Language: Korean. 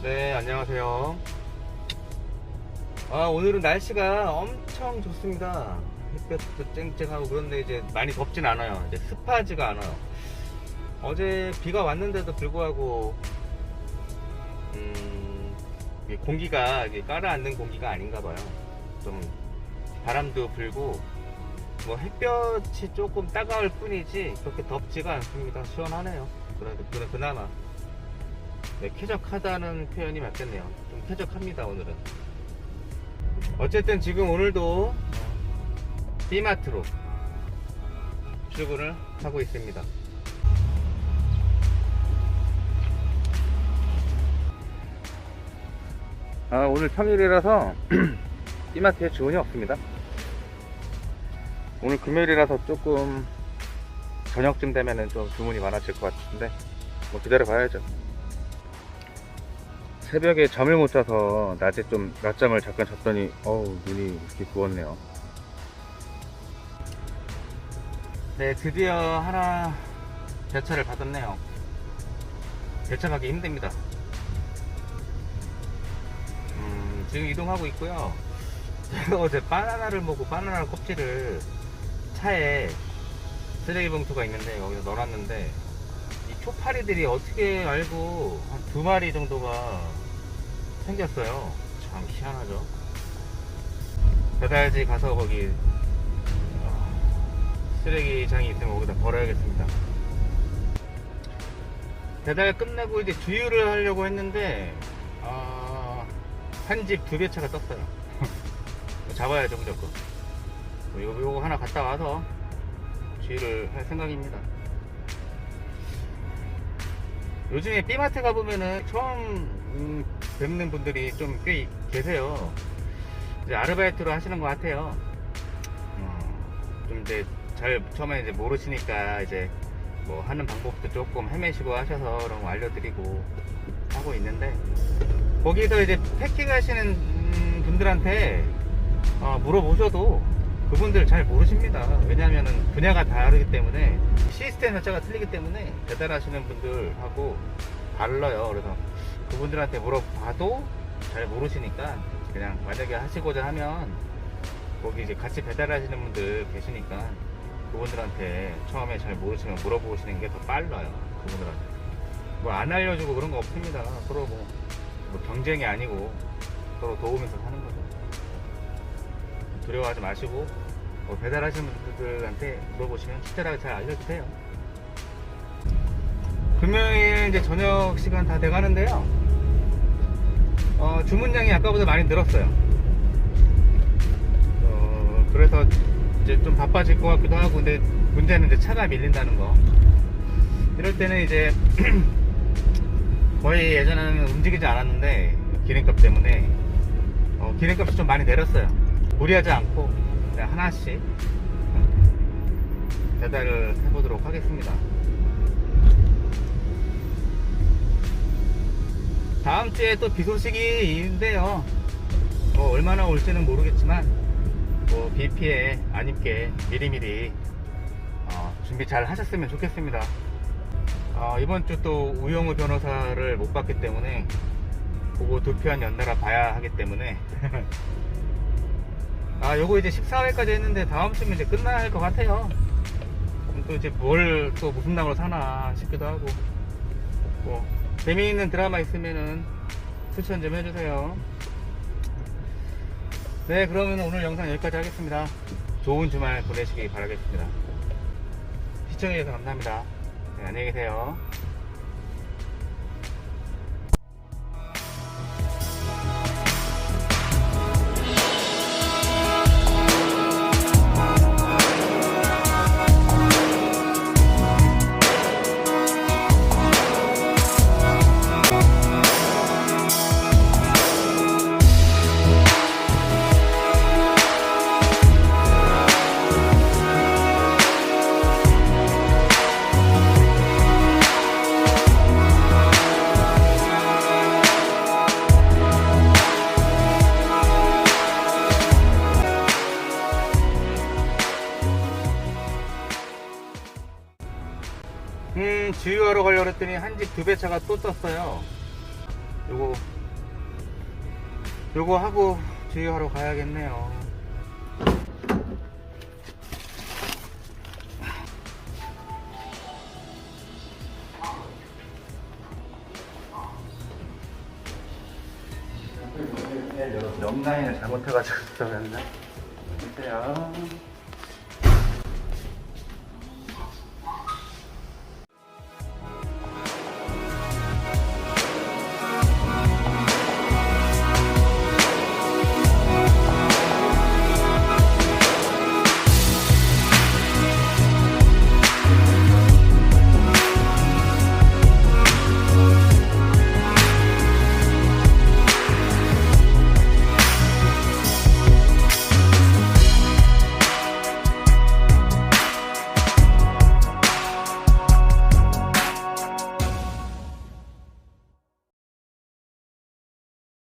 네, 안녕하세요. 아, 오늘은 날씨가 엄청 좋습니다. 햇볕도 쨍쨍하고 그런데 이제 많이 덥진 않아요. 이제 습하지가 않아요. 어제 비가 왔는데도 불구하고, 음, 이 공기가 깔아앉는 공기가 아닌가 봐요. 좀 바람도 불고, 뭐 햇볕이 조금 따가울 뿐이지 그렇게 덥지가 않습니다. 시원하네요. 그래도 그래, 그나마. 네, 쾌적하다는 표현이 맞겠네요. 좀 쾌적합니다, 오늘은. 어쨌든 지금 오늘도 B마트로 출근을 하고 있습니다. 아, 오늘 평일이라서 B마트에 주문이 없습니다. 오늘 금요일이라서 조금 저녁쯤 되면은 좀 주문이 많아질 것 같은데 뭐 기다려 봐야죠. 새벽에 잠을 못 자서 낮에 좀 낮잠을 잠깐 잤더니 어우 눈이 이렇게 부었네요. 네 드디어 하나 배차를 받았네요. 배차가기 힘듭니다. 음, 지금 이동하고 있고요. 제가 어제 바나나를 먹고 바나나 껍질을 차에 쓰레기 봉투가 있는데 여기서 넣어놨는데 이 초파리들이 어떻게 알고 한 두 마리 정도가 생겼어요. 참 희한하죠. 배달지 가서 거기 어, 쓰레기장이 있으면 거기다 버려야겠습니다. 배달 끝내고 이제 주유를 하려고 했는데 한집 두 배 차가 떴어요. 잡아야죠 무조건. 뭐 요거, 요거 하나 갔다 와서 주유를 할 생각입니다. 요즘에 B마트 가보면은 처음 음, 뵙는 분들이 좀 꽤 계세요. 이제 아르바이트로 하시는 것 같아요. 어, 좀 이제 잘 처음에 이제 모르시니까 이제 뭐 하는 방법도 조금 헤매시고 하셔서 그런 거 알려드리고 하고 있는데 거기서 이제 패킹 하시는 음, 분들한테 어, 물어보셔도 그분들 잘 모르십니다. 왜냐하면 분야가 다르기 때문에 시스템 자체가 틀리기 때문에 배달하시는 분들하고 달라요. 그래서 그분들한테 물어봐도 잘 모르시니까 그냥 만약에 하시고자 하면 거기 이제 같이 배달하시는 분들 계시니까 그분들한테 처음에 잘 모르시면 물어보시는 게 더 빨라요. 그분들한테 뭐 안 알려주고 그런 거 없습니다. 서로 뭐, 뭐 경쟁이 아니고 서로 도우면서 사는 거죠. 두려워하지 마시고 뭐 배달하시는 분들한테 물어보시면 친절하게 잘 알려주세요. 금요일 이제 저녁 시간 다 돼가는데요. 어, 주문량이 아까보다 많이 늘었어요. 어, 그래서 이제 좀 바빠질 것 같기도 하고, 근데 문제는 이제 차가 밀린다는 거. 이럴 때는 이제 거의 예전에는 움직이지 않았는데 기름값 때문에 어, 기름값이 좀 많이 내렸어요. 무리하지 않고 그냥 하나씩 배달을 해보도록 하겠습니다. 다음 주에 또 비 소식이 있는데요. 뭐 얼마나 올지는 모르겠지만 뭐 비 피해 안 입게 미리미리 어, 준비 잘 하셨으면 좋겠습니다. 어, 이번 주 또 우영우 변호사를 못 봤기 때문에 두편 연달아 봐야 하기 때문에 아 요거 이제 14회까지 했는데 다음 주면 이제 끝나야 할 것 같아요. 그럼 또 이제 뭘 또 무슨 낭으로 사나 싶기도 하고. 뭐 재미있는 드라마 있으면은 추천 좀 해주세요. 네 그러면 오늘 영상 여기까지 하겠습니다. 좋은 주말 보내시기 바라겠습니다. 시청해주셔서 감사합니다. 네, 안녕히 계세요 음, 주유하러 가려고 했더니 한 집 두 배 차가 또 떴어요. 요거 요거 하고 주유하러 가야겠네요. 옆라인을 잘못해가지고 그러면 보세요